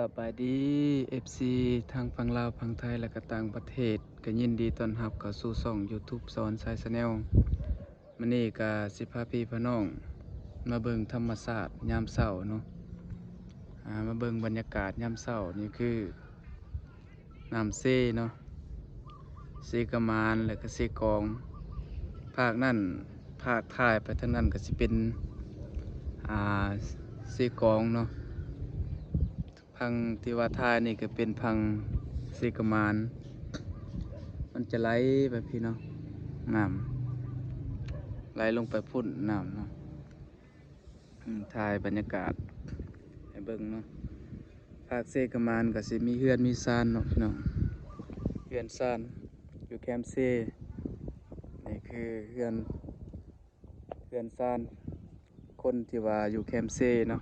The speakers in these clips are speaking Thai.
สบายดี FC ทางฝั่งลาวฝั่งไทยและก็ต่างประเทศ ก็ยินดีต้อนรับเข้าสู่ช่อง YouTube สอนสายสแนลมื้อนี้ก็สิพาพี่พน้อง มาเบิ่งธรรมศาสตร์ยามเช้าเนาะอ่ามาเบิ่งบรรยากาศยามเช้านี่คือน้ำเซเนาะเซกะมานแล้วก็เซกอง ภาคนั่นภาคท้ายไปทางนั้นก็สิเป็นอ่าเซกองเนาะ พังที่ว่าทายนี่ก็เป็นพังสีกมาน มันจะไหลไปพี่เนาะน้ำไหลลงไปพุ่นน้ำเนาะถ่ายบรรยากาศให้เบิ่งเนาะภาคเซกมานก็สิมีเฮือนมีซานเนาะพี่น้องเฮือนซานอยู่แคมเซนี่คือเฮือนเฮือนซานคนที่ว่าอยู่แคมเซเนาะ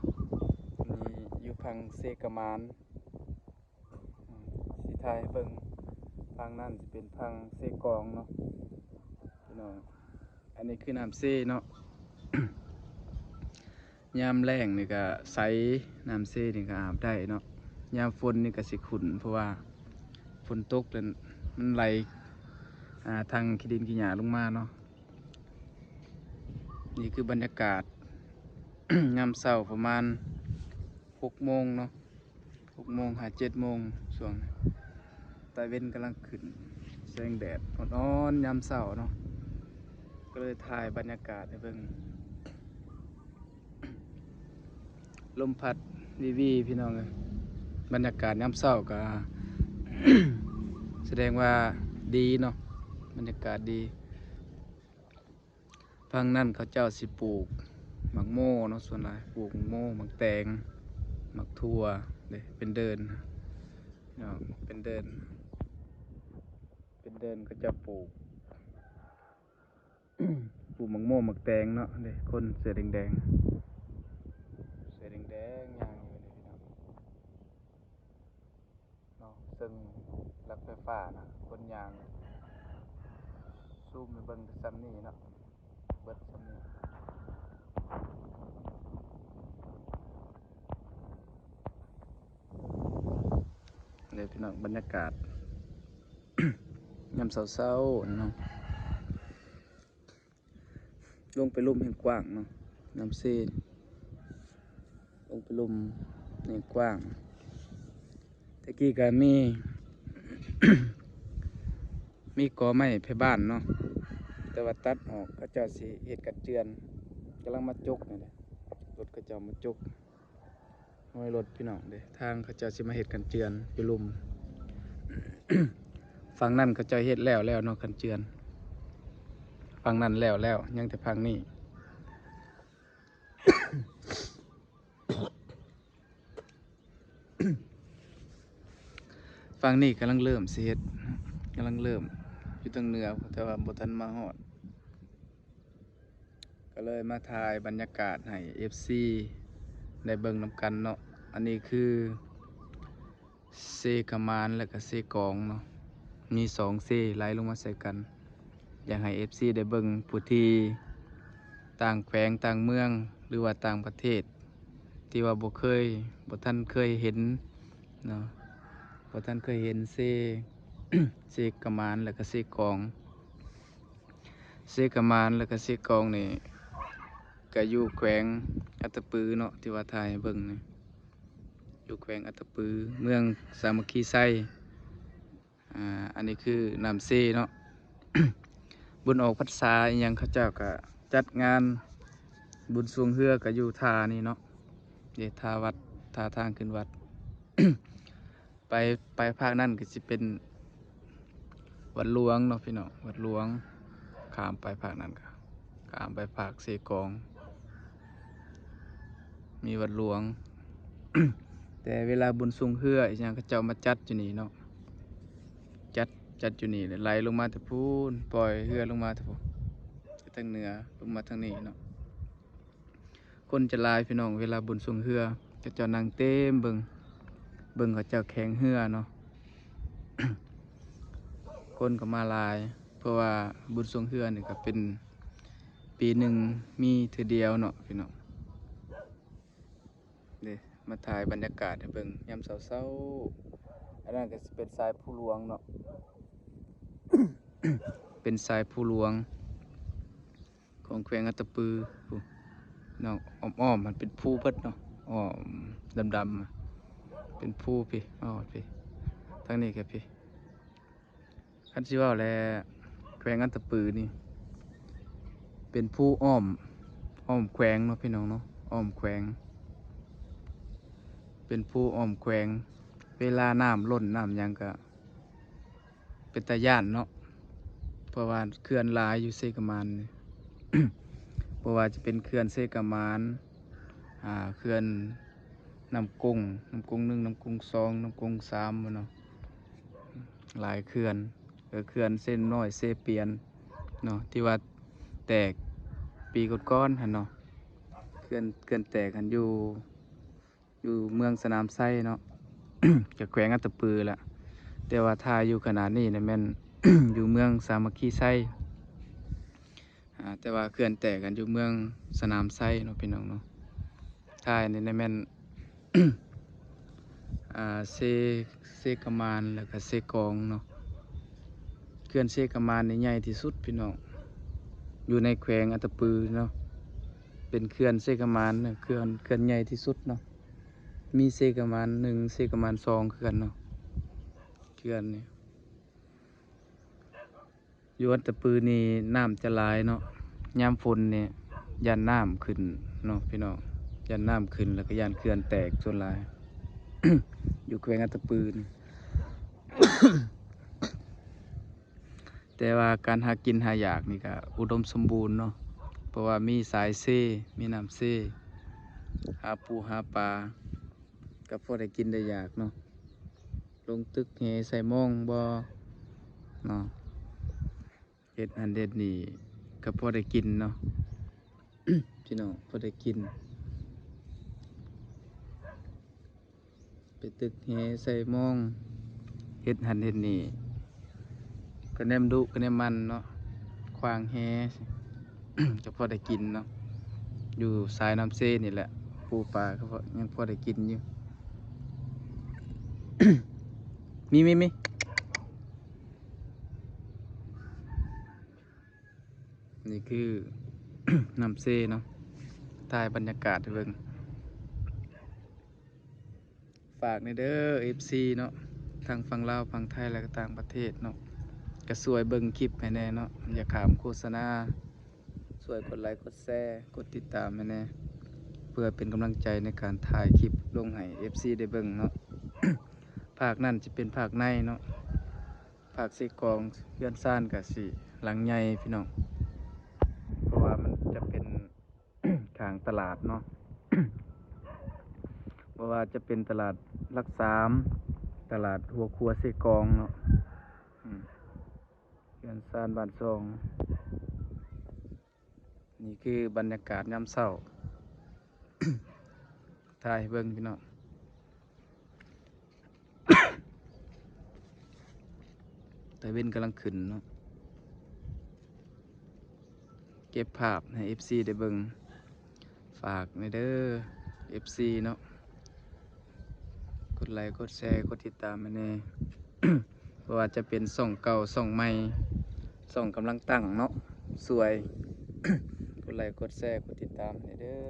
พังเซกามานสีไทยเบิงพังนั่นจะเป็นพังเซกองเนาะพี่น้องอันนี้คือน้ำเซเนาะยามแรงนี่ก็ใสน้ำเซนี่ก็อาบได้เนาะยามฝนนี่ก็สิขุนเพราะว่าฝนตกแล้วมันไหลาทางขี้ดินขี้หญ้าลงมาเนาะนี่คือบรรยากาศยามเช้าประมาณ หกโมงเนาะหกโมงหาเจ็ดโมงช่วงตะเว้นกำลังขึ้นแสงแดดอ่อนๆยามเช้าเนาะก็เลยถ่ายบรรยากาศให้เบิ่งลมพัดวีวีพี่น้องเลยบรรยากาศยามเช้าก็ แสดงว่าดีเนาะบรรยากาศดีพังนั่นเขาเจ้าสิปลูกหมักโม่เนาะส่วนหลายปลูกหมักโม่หมักแตง หมักทั่วเดเป็นเดินเนาะเป็นเดิน เป็นเดินก็จะปลูกปลูกหมักโม่หมักแตงเนาะเดคนเสื้อแดงๆเสื้อแดงๆย่างอยู่นี่พี่น้องเนาะซึ่งรักไฟฟ้านะคนยางซูมไปเบิ่งซ้ำนี่เนาะเบิดซ้ำนี่ เลยพี่น้องบรรยากาศยามเศร้าๆเนาะลงไปลุ่มแห่งกว้างเนาะน้ำซีลงไปลุ่มแห่งกว้างตะกี้ก็มี มีกอไม้เพบ้านเนาะแต่ว่าตัดออกก็จ้าสิเห็ดกัดเจือนกำลังมาจกนี่แหละรถก็จ้ามาจก ห้อยรถพี่น้องเด้ทางเขาจ้าสิมาเฮ็ดกันเจือนอยู่ลุม ฝั่งนั่นเขาจ้าเฮ็ดแล้วแล้วเนาะกันเจือนฝั่งนั้นแล้วแล้วยังแต่ฝั่งนี้ฝั่งนี้กำลังเริ่มสิเฮ็ดกำลังเริ่มอยู่ทางเหนือแต่ว่าบทันมาฮอด ก็เลยมาถ่ายบรรยากาศให้ FC ได้เบิ่งนำกันเนาะอันนี้คือเซกามานและก็เซกองเนาะมีสองเซไหลลงมาใส่กัน อยากให้ FC ได้เบิ่งผู้ที่ต่างแขวงต่างเมืองหรือว่าต่างประเทศ ที่ว่าบ่เคยบ่ท่านเคยเห็นเนาะบ่ท่านเคยเห็นเซเซกามานและก็เซกองเซกามานและก็เซกองนี่ ก็อยู่แขวงอัตปือเนาะที่ว่าถ่ายเบิ่งนี่อยู่แขวงอัตปือเมืองสามัคคีไซอ่าอันนี้คือน้ำเซเนาะ บุญออกพรรษาอหยังเขาเจ้าก็จัดงานบุญสวงเฮือก็อยู่ทานี่เนาะเดทาวัดท่าทางขึ้นวัด ไปไปภาคนั่นก็สิเป็นวัดหลวงเนาะพี่เน้องวัดหลวงขามไปภาคนั้นก็ขามไปภาคเซกอง มีวัดหลวง แต่เวลาบุญสูงเฮืออีกอย่างเขาเจ้ามาจัดอยู่นี่เนาะจัดจัดอยู่นี่เลยไหลลงมาแต่พูนปล่อยเฮือลงมาแต่พูนทางเหนือลงมาทางนี้เนาะคนจะลายพี่น้องเวลาบุญสูงเฮือเขาเจ้านั่งเต็มเบิงเบิงเขาเจ้าแข่งเฮือเนาะคนก็มาลาย เพราะว่าบุญสูงเฮือนี่ก็เป็นปีหนึ่งมีเทือเดียวเนาะพี่น้อง มาถ่ายบรรยากาศให้เบิ่งยามเช้าๆอันนั้นก็เป็นสายผู้หลวงเนาะ เป็นสายผู้หลวง ของแขวงอัตตปือเนาะอ้อมๆมันเป็นผู้เบิดเนาะอ้อมดำๆอะเป็นผู้พี่อ้อพี่ทางนี้ก็พี่คันสิว่าแลแขวงอัตตปือนี่ เป็นผู้อ้อมอ้อมแขวงเนาะพี่น้องเนาะอ้อมแขวง เป็นผู้อ้อมแขวง เวลาน้ำล้นน้ำยังก็ เป็นตาย่านเนาะเพราะว่าเขื่อนลายอยู่เซกามานเพราะว่าจะเป็นเขื่อนเซกามานอ่าเขื่อนน้ำกุ้งน้ำกุ้งหนึ่งน้ำกุ้งสองน้ำกุ้งสามเนาะหลายเขื่อนเขื่อนเส้นน้อยเซเปียนเนาะที่ว่าแตกปีก่อนๆหันเนาะเขื่อนเขื่อนแตกกันอยู่ อยู่เมืองสนามไส้เนาะจะแขวงอัตปือละแต่ว่าถ้าอยู่ขนาดนี้เนี่ยแม่นอยู่เมืองสามัคคีไส้อ่แต่ว่าเขื่อนแตกกันอยู่เมืองสนามไส้เนาะพี่น้องเนาะถ้าอันนี้เนี่ยแม่นอ่าเซเซกามานแล้วก็เซกองเนาะเขื่อนเซกามานในใหญ่ที่สุดพี่น้องอยู่ในแขวงอัตปือเนาะเป็นเขื่อนเซกามานเนี่ยเขื่อนเขื่อนใหญ่ที่สุดเนาะ มีเซกมานหนึ่งเซกมานสองคือกันเนาะเขื่อนนี่อยู่อันตะปือนี่น้ำจะลายเนาะยามฝนเนี่ยยันน้ำขึ้นเนาะพี่น้องยันน้ำขึ้นแล้วก็ยันเขื่อนแตกส่วนลาย อยู่แขวงอัตะปือนแต่ว่าการหากินหาอยากนี่ก็อุดมสมบูรณ์เนาะเพราะว่ามีสายเซมีน้ำเซหาปูหาปลา ก็พอได้กินได้อยากเนาะลงตึกเฮใส่มองบ่เนาะเฮ็ดอันเด็ดนี่ก็พอได้กินเนาะพี่น้องพอได้กิน ไปตึกเฮใส่มองเฮ็ดหันเฮ็ดนี่ก็แนมดุก็แนมมันเนาะควางแฮก็พอได้กินเนาะอยู่สายน้ำเซนี่แหละ ปูปลาก็พอยังพอได้กินอยู่ มีมีมีนี่คือน้ำเซเนาะถ่ายบรรยากาศเบิ่งฝากในเด้อ FC เนาะทางฝั่งลาวฝั่งไทยและก็ต่างประเทศเนาะก็สวยเบิ่งคลิปให้แน่เนาะอย่าขามโฆษณาสวยกดไลค์กดแชร์กดติดตามให้แน่เพื่อเป็นกำลังใจในการถ่ายคลิปลงให้ FC ได้เบิ่งเนาะ ภาคนั่นจะเป็นภาคในเนาะภาคซีกองเพื่อนซ่านกับสีหลังใหญ่พี่น้อง เพราะว่ามันจะเป็นทางตลาดเนาะเพราะว่าจะเป็นตลาดรักสาม ตลาดหัวครัวซีกองเนาะเพื่อนซ่านบ้านซอง นี่คือบรรยากาศยามเช้าถ่ายเบิ่งพี่น้อง แต่เว้นกำลังขึ้นเนาะเก็บภาพให้ FC ได้เบิงฝากในเด้อ FC เนาะกดไลค์กดแชร์กดติดตามมาแน่เพราะว่าจะเป็นส่องเก่าส่องใหม่ส่องกำลังตั้งเนาะสวย กดไลค์กดแชร์กดติดตามให้เด้อ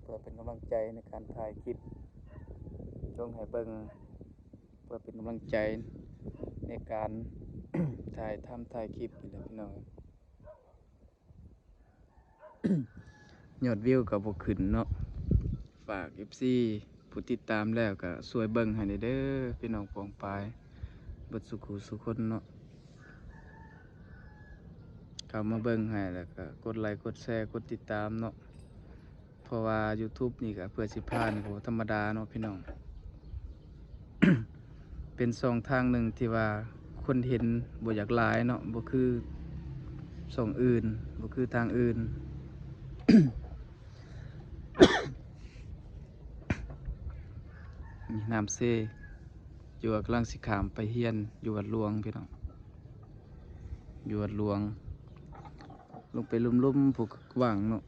เพื่อเป็นกำลังใจในการถ่ายคลิปลงให้เบิงเพื่อเป็นกำลังใจ ในการถ่ายทำถ่ายคลิปนี่แหละพี่น้องยอดวิวกับบกขึ้นเนาะฝาก FC ผู้ติดตามแล้วก็สวยเบิ่งให้เด้อพี่น้องปองปายบิดสุขุสุคนเนาะเข้ามาเบิ่งให้แล้วก็กดไลค์กดแชร์กดติดตามเนาะเพราะว่า YouTube นี่ก็เพื่อสิพานก็บ่ธรรมดาเนาะพี่น้อง เป็นช่องทางหนึ่งที่ว่าคนเห็นบ่อยากหลายเนาะบ่คือช่องอื่นบ่คือทางอื่นมีน้ำเซอยู่วกำลังสิขามไปเฮียน อยู่วัดหลวงพี่น้องอยู่วัดหลวง ลงไปลุ่มๆผูกหวังเนาะ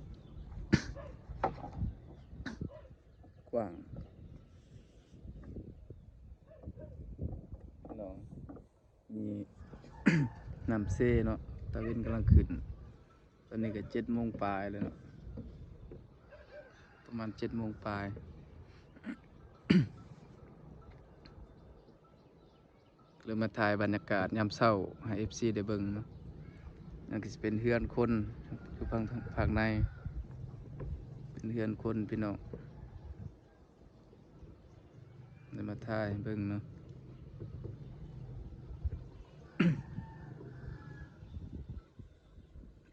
กว้างพี่น้องมี น้ำเซ่เนาะตะเวนกำลังขึ้น ตอนนี้ก็เจ็ดโมงปลายเลยเนาะประมาณเจ็ดโมงปลายเลยมาถ่ายบรรยากาศยามเช้าให้ FC ได้เบิ่งเนาะนั่นก็สิเป็นเฮือนคนอยู่ภาคภาคใน เป็นเฮือนคนพี่น้องเลยมาถ่ายเบิ่งเนาะ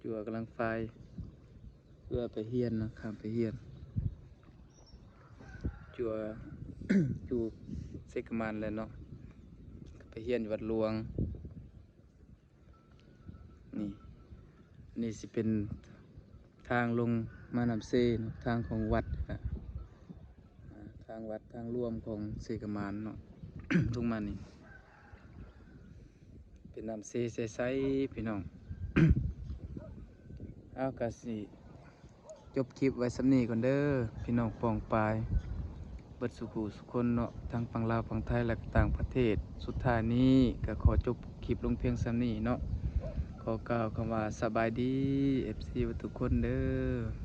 จัวกำลังไฟ เพื่อไปเฮียนนะข้ามไปเฮียน จัวอยู่เซกมันเลยเนาะไปเฮียนวัดหลวง นี่นี่สิเป็นทางลงมานำเซนะทางของวัดอะทางวัดทางร่วมของเซกมานเนาะลงมานี่เป็นนำเซใสๆพี่น้อง เอากะสิจบคลิปไว้สำนีก่อนเด้อพี่น้องปองปลายเบิดสุขุสุคนเนาะทั้งฝั่งลาวฝั่งไทยและต่างประเทศ สุดท้ายนี้ก็ขอจบคลิปลงเพียงสำนีเนาะขอกล่าวคำว่าสบายดีเอฟซีทุกคนเด้อ